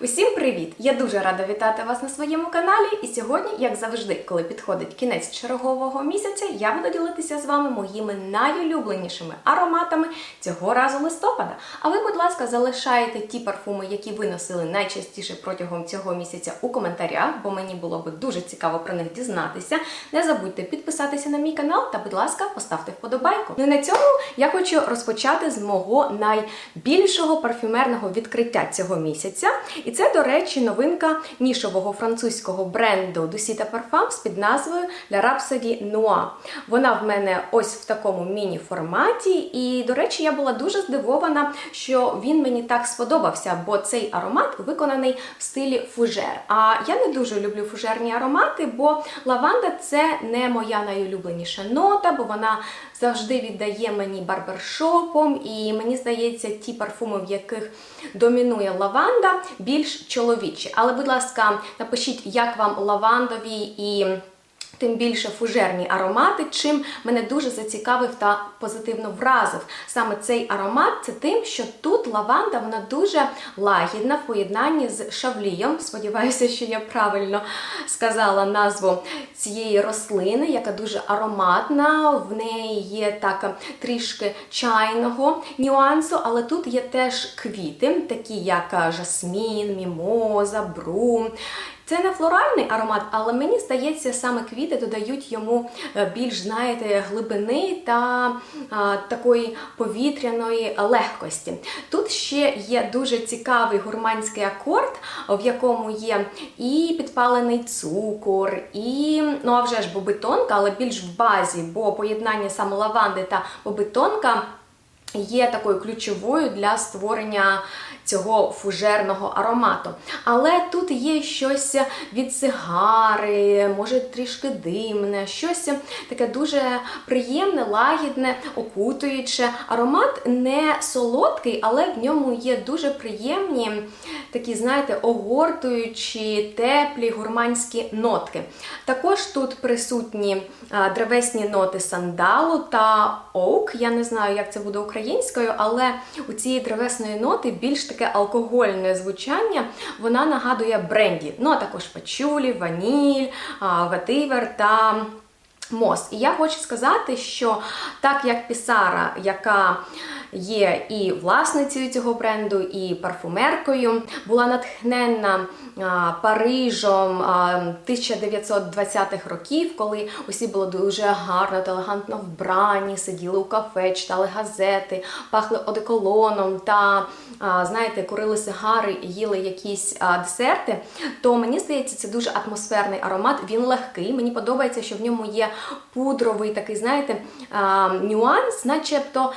Усім привіт! Я дуже рада вітати вас на своєму каналі. І сьогодні, як завжди, коли підходить кінець чергового місяця, я буду ділитися з вами моїми найулюбленішими ароматами цього разу листопада. А ви, будь ласка, залишайте ті парфуми, які ви носили найчастіше протягом цього місяця у коментарях, бо мені було би дуже цікаво про них дізнатися. Не забудьте підписатися на мій канал та, будь ласка, поставте вподобайку. Ну і на цьому я хочу розпочати з мого найбільшого парфюмерного відкриття цього місяця. І це, до речі, новинка нішового французького бренду Dusita Parfums під назвою La Rhapsody Noir. Вона в мене ось в такому міні-форматі. І, до речі, я була дуже здивована, що він мені так сподобався, бо цей аромат виконаний в стилі фужер. А я не дуже люблю фужерні аромати, бо лаванда це не моя найулюбленіша нота, бо вона завжди віддає мені барбершопом, і мені здається, ті парфуми, в яких домінує лаванда, більш чоловічі. Але, будь ласка, напишіть, як вам лавандові і. Тим більше фужерні аромати, чим мене дуже зацікавив та позитивно вразив. Саме цей аромат це тим, що тут лаванда вона дуже лагідна в поєднанні з шавлієм. Сподіваюся, що я правильно сказала назву цієї рослини, яка дуже ароматна. В неї є так трішки чайного нюансу, але тут є теж квіти, такі як жасмін, мімоза, брум. Це не флоральний аромат, але мені здається, саме квіти додають йому е, більш, знаєте, глибини та а, такої повітряної легкості. Тут ще є дуже цікавий гурманський акорд, в якому є і підпалений цукор, і ну а вже ж бобитонка, але більш в базі, бо поєднання саме лаванди та бобитонка є такою ключовою для створення цього фужерного аромату. Але тут є щось від сигари, може трішки димне, щось таке дуже приємне, лагідне, окутуюче. Аромат не солодкий, але в ньому є дуже приємні такі, знаєте, огортуючі, теплі гурманські нотки. Також тут присутні древесні ноти сандалу та оук. Я не знаю, як це буде українською, але у цієї древесної ноти більш таке алкогольне звучання. Вона нагадує бренді. Ну, а також пачулі, ваніль, ветивер та. Мос. І я хочу сказати, що так як Пісара, яка є і власницею цього бренду, і парфумеркою, була натхненна Парижом а, 1920-х років, коли усі були дуже гарно та елегантно вбрані, сиділи у кафе, читали газети, пахли одеколоном та, знаєте, курили сигари і їли якісь десерти, то мені здається, це дуже атмосферний аромат. Він легкий. Мені подобається, що в ньому є пудровий такий, знаєте, нюанс, начебто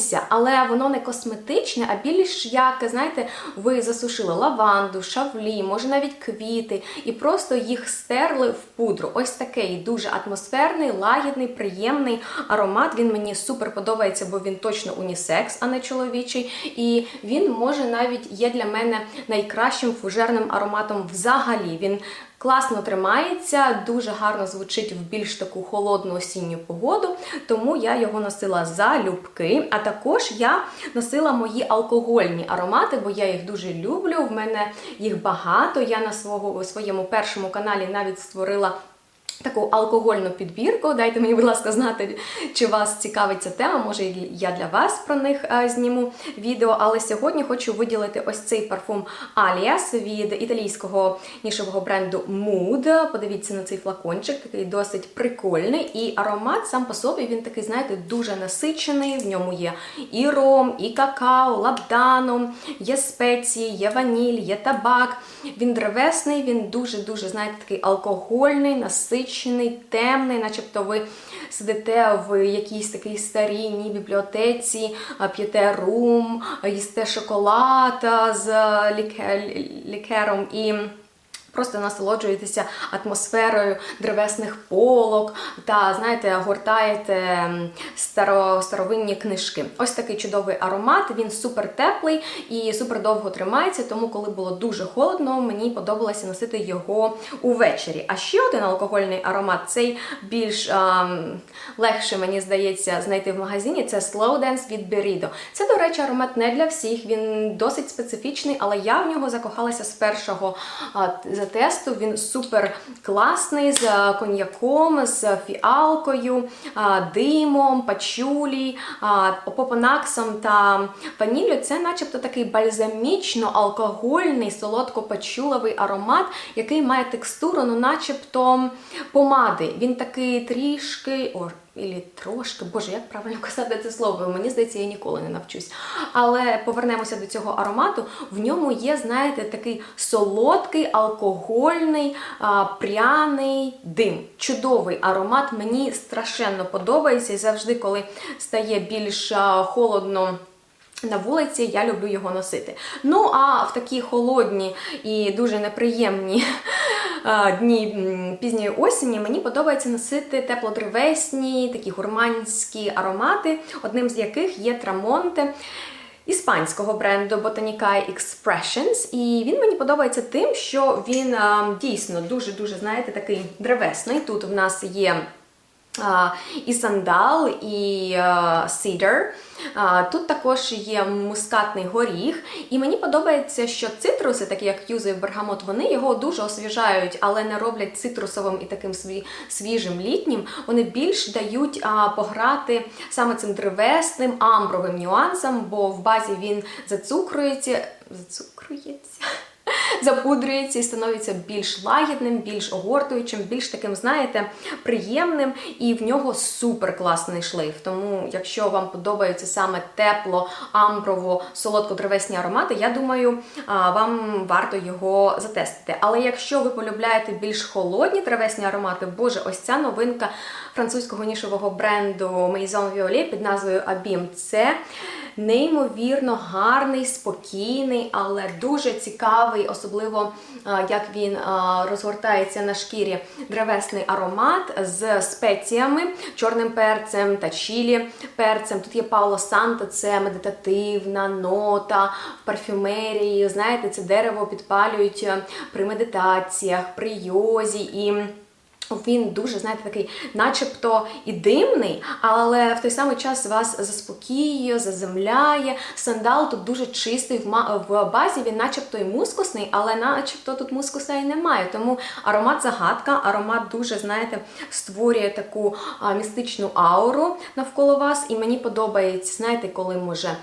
післявкусся, але воно не косметичне, а більш як, знаєте, ви засушили лаванду, шавлі, може навіть квіти, і просто їх стерли в пудру. Ось такий дуже атмосферний, лагідний, приємний аромат. Він мені супер подобається, бо він точно унісекс, а не чоловічий. І він може навіть є для мене найкращим фужерним ароматом взагалі. Він Класно тримається, дуже гарно звучить в більш таку холодну осінню погоду, тому я його носила залюбки. А також я носила мої алкогольні аромати, бо я їх дуже люблю. В мене їх багато. Я на свого, своєму першому каналі навіть створила. Таку алкогольну підбірку. Дайте мені, будь ласка, знати, чи вас цікавить ця тема. Може, я для вас про них зніму відео. Але сьогодні хочу виділити ось цей парфум Alias від італійського нішового бренду Mood. Подивіться на цей флакончик, такий досить прикольний. І аромат сам по собі він такий, знаєте, дуже насичений. В ньому є і ром, і какао, лабдану, є спеції, є ваніль, є табак. Він древесний, він дуже-дуже, знаєте, такий алкогольний, насичений насичений, темний, начебто ви сидите в якійсь такій старінній бібліотеці, п'єте рум, їсте шоколад з лікером і. Просто насолоджуєтеся атмосферою древесних полок та, знаєте, гортаєте старо, старовинні книжки. Ось такий чудовий аромат. Він супер теплий і супер довго тримається. Тому, коли було дуже холодно, мені подобалося носити його увечері. А ще один алкогольний аромат цей більш ем, легше, мені здається, знайти в магазині. Це Slow Dance від Berido. Це, до речі, аромат не для всіх. Він досить специфічний, але я в нього закохалася з першого а, за тесту. Він супер класний з а, коньяком, з фіалкою, димом, пачулі, попонаксом та ваніллю. Це, начебто, такий бальзамічно-алкогольний, солодко-пачуловий аромат, який має текстуру, ну, начебто помади. Він такий трішки. Ілі трошки, боже, як правильно казати це слово? Мені здається, я ніколи не навчусь. Але повернемося до цього аромату. В ньому є, знаєте, такий солодкий, алкогольний, пряний дим. Чудовий аромат. Мені страшенно подобається. І завжди, коли стає більш холодно. На вулиці я люблю його носити. Ну а в такі холодні і дуже неприємні дні пізньої осені мені подобається носити теплодревесні, такі гурманські аромати, одним з яких є Трамонте. Іспанського бренду Botanica Expressions, і він мені подобається тим, що він дійсно дуже-дуже, знаєте, такий древесний. Тут в нас є і сандал, і а, сідер. А, Тут також є мускатний горіх, і мені подобається, що цитруси, такі як юза і бергамот, вони його дуже освіжають, але не роблять цитрусовим і таким свіжим літнім. Вони більш дають пограти саме цим древесним амбровим нюансом, бо в базі він зацукрується. Зацукрується запудрюється і становиться більш лагідним, більш огортуючим, більш таким, знаєте, приємним, і в нього супер класний шлейф. Тому, якщо вам подобаються саме тепло, амброво, солодко-древесні аромати, я думаю, вам варто його затестити. Але якщо ви полюбляєте більш холодні древесні аромати, боже, ось ця новинка французького нішового бренду Maison Violet під назвою Abim, це неймовірно гарний, спокійний, але дуже цікавий, особливо як він розгортається на шкірі древесний аромат з спеціями, чорним перцем та чілі перцем. Тут є Пауло Санто, це медитативна нота в парфюмерії. Знаєте, це дерево підпалюють при медитаціях, при йозі і. Він дуже, знаєте, такий, начебто і димний, але в той самий час вас заспокоює, заземляє. Сандал тут дуже чистий в базі, він начебто і мускусний, але начебто тут мускуса і немає. Тому аромат загадка, аромат дуже, знаєте, створює таку містичну ауру навколо вас. І мені подобається, знаєте, коли може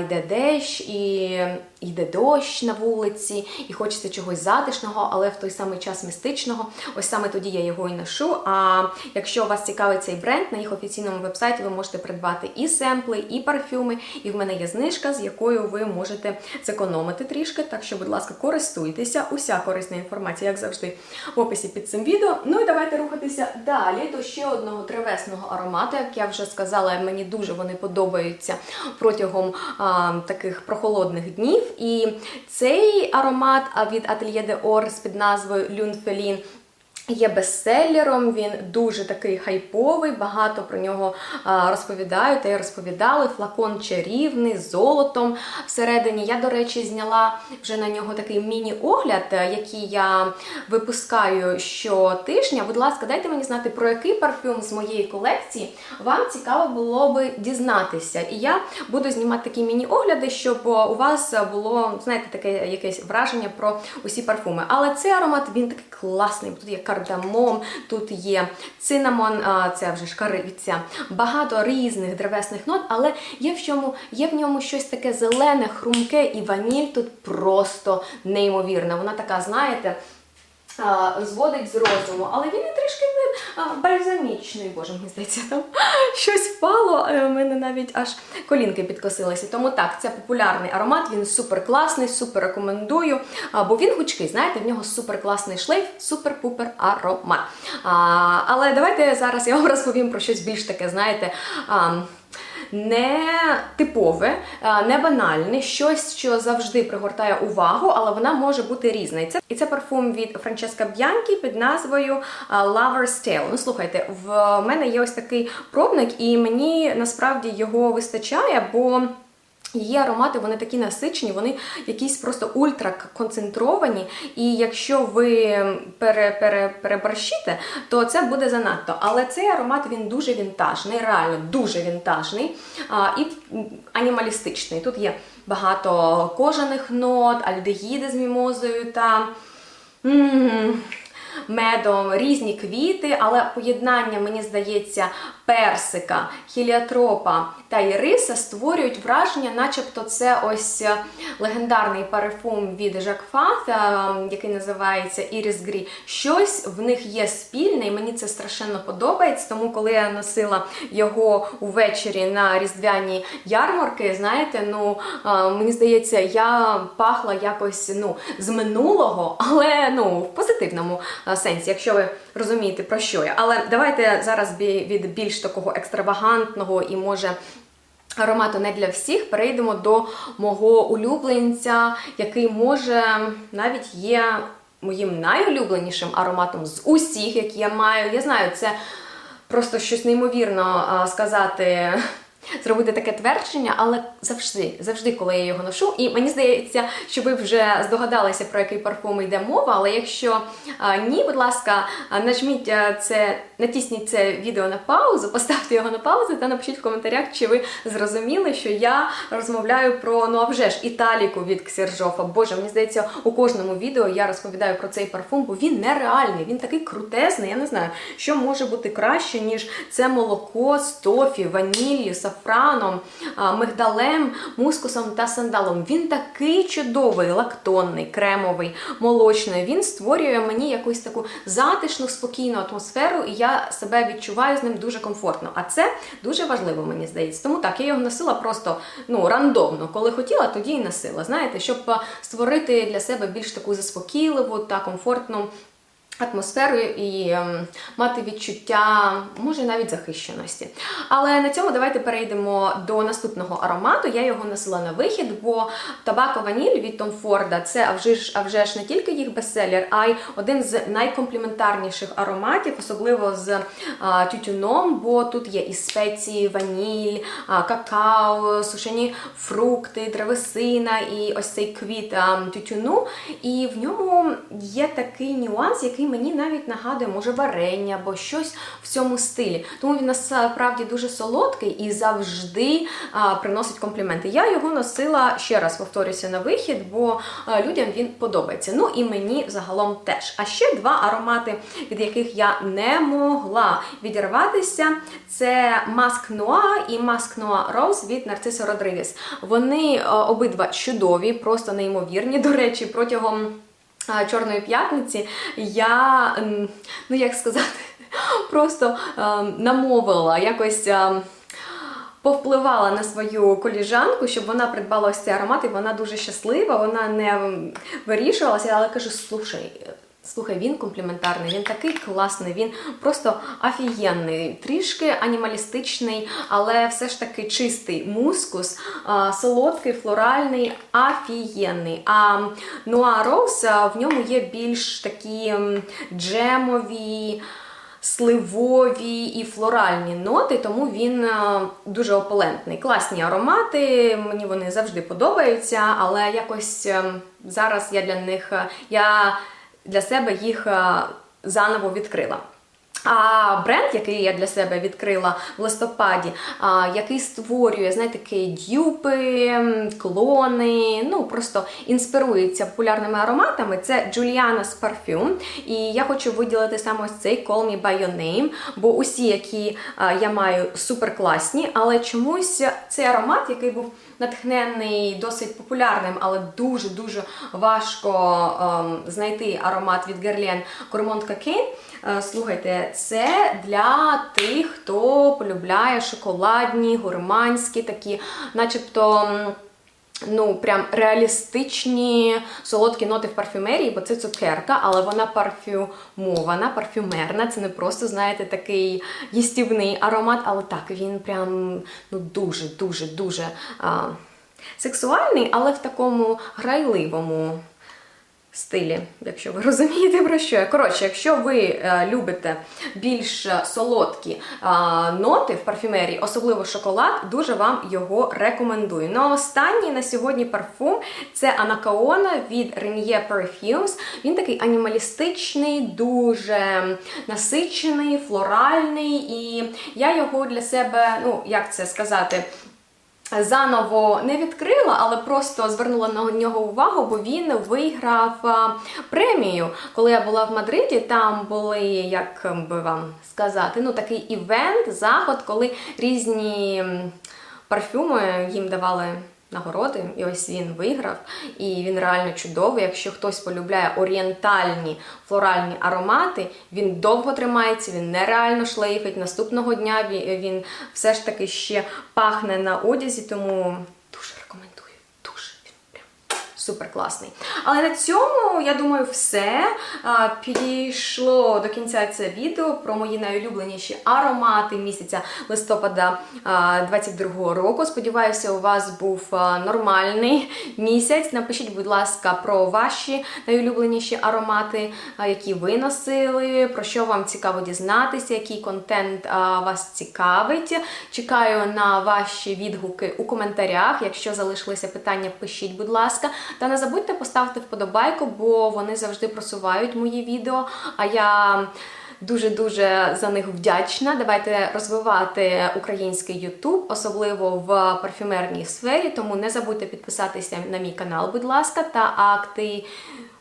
йде дощ і йде дощ на вулиці, і хочеться чогось затишного, але в той самий час містичного. Ось саме тоді я його і ношу. А якщо вас цікавить цей бренд, на їх офіційному вебсайті ви можете придбати і семпли, і парфюми. І в мене є знижка, з якою ви можете зекономити трішки. Так що, будь ласка, користуйтеся. Уся корисна інформація, як завжди, в описі під цим відео. Ну і давайте рухатися далі до ще одного древесного аромату. Як я вже сказала, мені дуже вони подобаються протягом а, таких прохолодних днів. І цей аромат від Atelier de Or під назвою Люнфелін Є бестселером, він дуже такий хайповий, багато про нього розповідають та й розповідали. Флакон чарівний з золотом всередині. Я, до речі, зняла вже на нього такий міні-огляд, е, який я випускаю щотижня. Будь ласка, дайте мені знати, про який парфюм з моєї колекції вам цікаво було би дізнатися. І я буду знімати такі міні-огляди, щоб е, у вас було, знаєте, таке якесь враження про усі парфуми. Але цей аромат він такий класний. Тут є кардамом, тут є цинамон, це вже ж кариця, багато різних древесних нот, але є в чому, є в ньому щось таке зелене, хрумке, і ваніль тут просто неймовірна. Вона така, знаєте. Зводить з розуму, але він і трішки не бальзамічний. Боже, мені здається, там щось впало. е, У мене навіть аж колінки підкосилися. Тому так, це популярний аромат, він супер класний, супер рекомендую. Бо він гучкий, знаєте, в нього супер класний шлейф, супер-пупер аромат. Але давайте зараз я вам розповім про щось більш таке, знаєте. Не типове, е, не банальне, щось, що завжди пригортає увагу, але вона може бути різна. І це, і це парфум від Франческа Б'янкі під назвою е, Lover's Tale. Ну, слухайте, в мене є ось такий пробник, і мені насправді його вистачає, бо. Її аромати, вони такі насичені, вони якісь просто ультраконцентровані. І якщо ви пере, пере, переборщите, то це буде занадто. Але цей аромат він дуже вінтажний, реально дуже вінтажний а, і анімалістичний. Тут є багато кожаних нот, альдегіди з мімозою та. медом, різні квіти, але поєднання, мені здається, персика, хіліатропа та іриса створюють враження, начебто це ось е, легендарний парфум від Жак Фат, е, який називається Iris Gris. Щось в них є спільне, і мені це страшенно подобається. Тому, коли я носила його увечері на різдвяні ярмарки, знаєте, ну е, мені здається, я пахла якось ну, з минулого, але ну, в позитивному сенсі, якщо ви розумієте, про що я. Але давайте зараз від більш такого екстравагантного і може. Аромату не для всіх, перейдемо до мого улюбленця, який може навіть є моїм найулюбленішим ароматом з усіх, які я маю. Я знаю, це просто щось неймовірно сказати зробити таке твердження, але завжди, завжди, коли я його ношу, і мені здається, що ви вже здогадалися, про який парфум йде мова. Але якщо ні, будь ласка, нажміть це, натисніть це відео на паузу, поставте його на паузу та напишіть в коментарях, чи ви зрозуміли, що я розмовляю про ну а вже ж італіку від Ксержофа. Боже, мені здається, у кожному відео я розповідаю про цей парфум, бо він нереальний, він такий крутезний. Я не знаю, що може бути краще, ніж це молоко з тофі, ванілью, шафраном, мигдалем, мускусом та сандалом. Він такий чудовий, лактонний, кремовий, молочний. Він створює мені якусь таку затишну, спокійну атмосферу, і я себе відчуваю з ним дуже комфортно. А це дуже важливо, мені здається. Тому так, я його носила просто ну, рандомно. Коли хотіла, тоді і носила. Знаєте, щоб створити для себе більш таку заспокійливу та комфортну атмосферою і ем, мати відчуття, може навіть захищеності. Але на цьому давайте перейдемо до наступного аромату. Я його носила на вихід, бо табако ваніль від Tom Ford це а вже ж, вже ж не тільки їх бестселер, а й один з найкомпліментарніших ароматів, особливо з а, тютюном, бо тут є і спеції, ваніль, а, какао, сушені фрукти, древесина і ось цей квіт а, тютюну. І в ньому є такий нюанс, який який мені навіть нагадує, може, варення або щось в цьому стилі. Тому він насправді дуже солодкий і завжди а, приносить компліменти. Я його носила ще раз повторюся на вихід, бо а, людям він подобається. Ну і мені загалом теж. А ще два аромати, від яких я не могла відірватися: це Маск Нуа і Маск Нуа Роуз від Нарцисо Родригес. Вони а, обидва чудові, просто неймовірні. До речі, протягом. Чорної п'ятниці я, ну як сказати, просто намовила якось. Повпливала на свою коліжанку, щоб вона придбала ось цей аромат, і вона дуже щаслива, вона не вирішувалася, але кажу: слушай, Слухай, він компліментарний, він такий класний, він просто офігенний, трішки анімалістичний, але все ж таки чистий мускус, солодкий, флоральний, офігенний. А Нуа Роуз, в ньому є більш такі джемові. Сливові і флоральні ноти, тому він дуже опалентний. Класні аромати, мені вони завжди подобаються, але якось ем, зараз я для них я для себе їх е, заново відкрила. А бренд, який я для себе відкрила в листопаді, а, який створює, знаєте, такі дюпи, клони, ну просто інспирується популярними ароматами, це Juliana's Parfum. І я хочу виділити саме ось цей Call Me By Your Name, бо усі, які а, я маю, супер класні, але чомусь цей аромат, який був натхнений, досить популярним, але дуже-дуже важко ем, знайти аромат від Guerlain Gourmand Cocaine. Е, слухайте, це для тих, хто полюбляє шоколадні, гурманські, такі, начебто. ну, прям реалістичні солодкі ноти в парфюмерії, бо це цукерка, але вона парфюмована, парфюмерна. Це не просто, знаєте, такий їстівний аромат, але так, він прям ну, дуже, дуже, дуже сексуальний, але в такому грайливому стилі, якщо ви розумієте про що я. Коротше, якщо ви е, любите більш солодкі е, ноти в парфюмерії, особливо шоколад, дуже вам його рекомендую. Ну а останній на сьогодні парфум це Анакаона від Renier Perfumes. Він такий анімалістичний, дуже насичений, флоральний, і я його для себе, ну як це сказати, Заново не відкрила, але просто звернула на нього увагу, бо він виграв премію. Коли я була в Мадриді, там були, як би вам сказати, ну такий івент, заход, коли різні парфюми їм давали нагороди, і ось він виграв, і він реально чудовий. Якщо хтось полюбляє орієнтальні флоральні аромати, він довго тримається, він нереально шлейфить. Наступного дня він, все ж таки ще пахне на одязі, тому дуже рекомендую. Супер класний. Але на цьому, я думаю, все. Підійшло до кінця це відео про мої найулюбленіші аромати місяця листопада а, 22 року. Сподіваюся, у вас був нормальний місяць. Напишіть, будь ласка, про ваші найулюбленіші аромати, які ви носили, про що вам цікаво дізнатися, який контент вас цікавить. Чекаю на ваші відгуки у коментарях. Якщо залишилися питання, пишіть, будь ласка. Та не забудьте поставити вподобайку, бо вони завжди просувають мої відео. А я дуже-дуже за них вдячна. Давайте розвивати український YouTube, особливо в парфюмерній сфері. Тому не забудьте підписатися на мій канал, будь ласка, та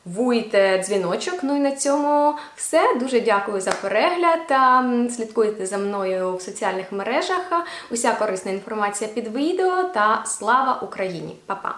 активуйте дзвіночок. Ну і на цьому все. Дуже дякую за перегляд. Слідкуйте за мною в соціальних мережах. Уся корисна інформація під відео. Та слава Україні! Па-па!